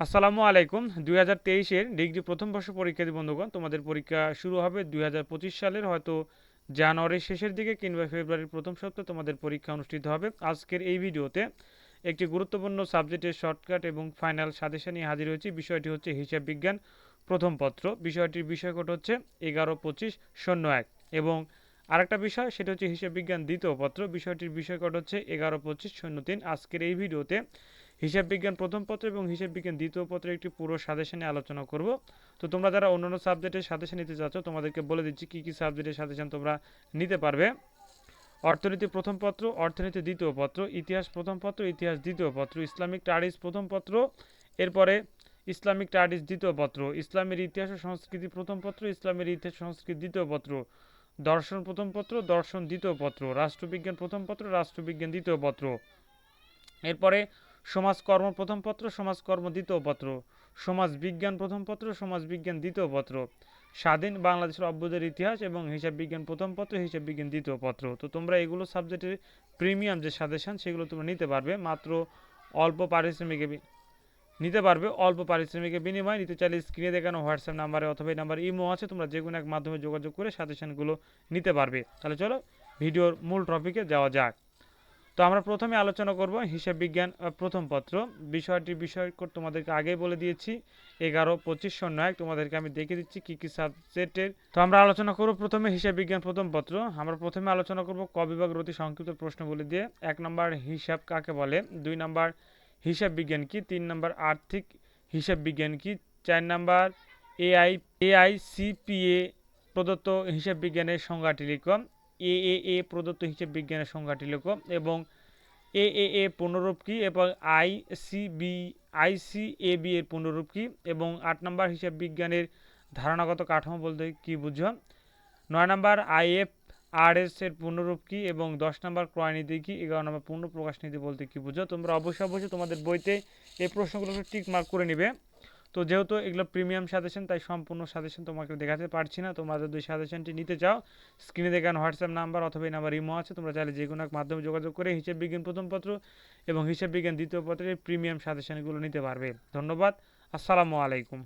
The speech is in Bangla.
আসসালামু আলাইকুম। দুই হাজার তেইশের ডিগ্রি প্রথম বর্ষ পরীক্ষার্থী বন্ধুগণ, তোমাদের পরীক্ষা শুরু হবে দুই পঁচিশ সালের, হয়তো জানুয়ারির শেষের দিকে কিংবা ফেব্রুয়ারির প্রথম সপ্তাহে তোমাদের পরীক্ষা অনুষ্ঠিত হবে। আজকের এই ভিডিওতে একটি গুরুত্বপূর্ণ সাবজেক্টের শর্টকাট এবং ফাইনাল সাজেশন নিয়ে হাজির হয়েছি। বিষয়টি হচ্ছে হিসাব বিজ্ঞান, প্রথম পত্র। বিষয়টির বিষয়কোড হচ্ছে এগারো পঁচিশ শূন্য এক। এবং আরেকটা বিষয়, সেটা হচ্ছে হিসাব বিজ্ঞান দ্বিতীয় পত্র। বিষয়টির বিষয়কোড হচ্ছে এগারো পঁচিশ শূন্য তিন। আজকের এই ভিডিওতে হিসাব বিজ্ঞান প্রথম পত্র এবং হিসাব বিজ্ঞান দ্বিতীয় পত্রের একটি পুরো সাজেশনে আলোচনা করব। তো তোমরা যারা অন্যান্য সাবজেক্টের সাজেশন নিতে চাচ্ছ, তোমাদেরকে বলে দিচ্ছি কী কী সাবজেক্টের সাজেশন তোমরা নিতে পারবে। অর্থনীতি প্রথম পত্র, অর্থনীতি দ্বিতীয় পত্র, ইতিহাস প্রথম পত্র, ইতিহাস দ্বিতীয় পত্র, ইসলামিক স্টাডিজ প্রথম পত্র, এরপরে ইসলামিক স্টাডিজ দ্বিতীয় পত্র, ইসলামের ইতিহাস ও সংস্কৃতি প্রথম পত্র, ইসলামের ইতিহাস সংস্কৃতি দ্বিতীয় পত্র, দর্শন প্রথম পত্র, দর্শন দ্বিতীয় পত্র, রাষ্ট্রবিজ্ঞান প্রথম পত্র, রাষ্ট্রবিজ্ঞান দ্বিতীয় পত্র। এরপরে সমাজকর্ম প্রথম পত্র, সমাজকর্ম দ্বিতীয় পত্র। সমাজ বিজ্ঞান প্রথম পত্র সমাজ বিজ্ঞান দ্বিতীয় পত্র। স্বাধীন বাংলাদেশের অভ্যুদয়ের ইতিহাস এবং হিসাব বিজ্ঞান প্রথম পত্র, হিসাব বিজ্ঞান দ্বিতীয় পত্র। তো তোমরা এগুলো সাবজেক্টের প্রিমিয়াম যে সাজেশান সেগুলো তোমরা নিতে পারবে। মাত্র অল্প পারিশ্রমিকে নিতে পারবে। অল্প পারিশ্রমিকের বিনিময়ে নিতে চাইলে স্ক্রিনে দেখানো হোয়াটসঅ্যাপ নাম্বারে অথবা এই নাম্বার ইমো আছে, তোমরা যে কোনো এক মাধ্যমে যোগাযোগ করে সাজেশানগুলো নিতে পারবে। তাহলে চলো, ভিডিওর মূল টপিকে যাওয়া যাক। তো আমরা প্রথমে আলোচনা করব হিসাব বিজ্ঞান প্রথম পত্র। বিষয়টি বিষয় তোমাদেরকে আগেই বলে দিয়েছি, এগারো পঁচিশ শূন্য এক তোমাদেরকে আমি দেখে দিচ্ছি কী কী সাবজেক্টের। তো আমরা আলোচনা করব প্রথমে হিসাব বিজ্ঞান, প্রথম পত্র। আমরা প্রথমে আলোচনা করব ক বিভাগ অতি সংক্ষিপ্ত প্রশ্নগুলি দিয়ে। এক নম্বর হিসাব কাকে বলে? দুই নম্বর হিসাব বিজ্ঞান কি? তিন নম্বর আর্থিক হিসাব বিজ্ঞান কি? চার নম্বর এআই, এআইসিপিএ প্রদত্ত হিসাব বিজ্ঞানের সংজ্ঞাটি লিখো। এ এ এ প্রদত্ত হিসাব বিজ্ঞানের সংজ্ঞাটি লেখো এবং এ এ এ পুনরূপ কি এবং I C B I C A B এর পুনরূপ কি এবং আট নম্বর হিসাব বিজ্ঞানের ধারণাগত কাঠামো বলতে কি বুঝো? নয় নম্বর আই এফ আর এস এর পুনরূপ কি এবং দশ নম্বর ক্রয় নীতি কি? এগারো নম্বর পূর্ণ প্রকাশ নীতি বলতে কি বুঝো? তোমরা অবশ্যই অবশ্যই তোমাদের বইতে এই প্রশ্নগুলো টিক মার্ক করে নিবে। তো যেহেতু এগুলো প্রিমিয়াম সাজেশন তাই সম্পূর্ণ সাজেশন তোমাকে দেখাতে পারছি না। তোমরা যদি সাজেশনটি নিতে চাও স্ক্রিনে দেখানো হোয়াটসঅ্যাপ নাম্বার অথবা এই নাম্বার ইমো আছে। তোমরা চাইলে যে কোনো এক মাধ্যমে যোগাযোগ করে হিসেব বিজ্ঞান প্রথম পত্র এবং হিসেব বিজ্ঞান দ্বিতীয় পত্রের প্রিমিয়াম সাজেশনগুলো নিতে পারবে। ধন্যবাদ। আসসালামু আলাইকুম।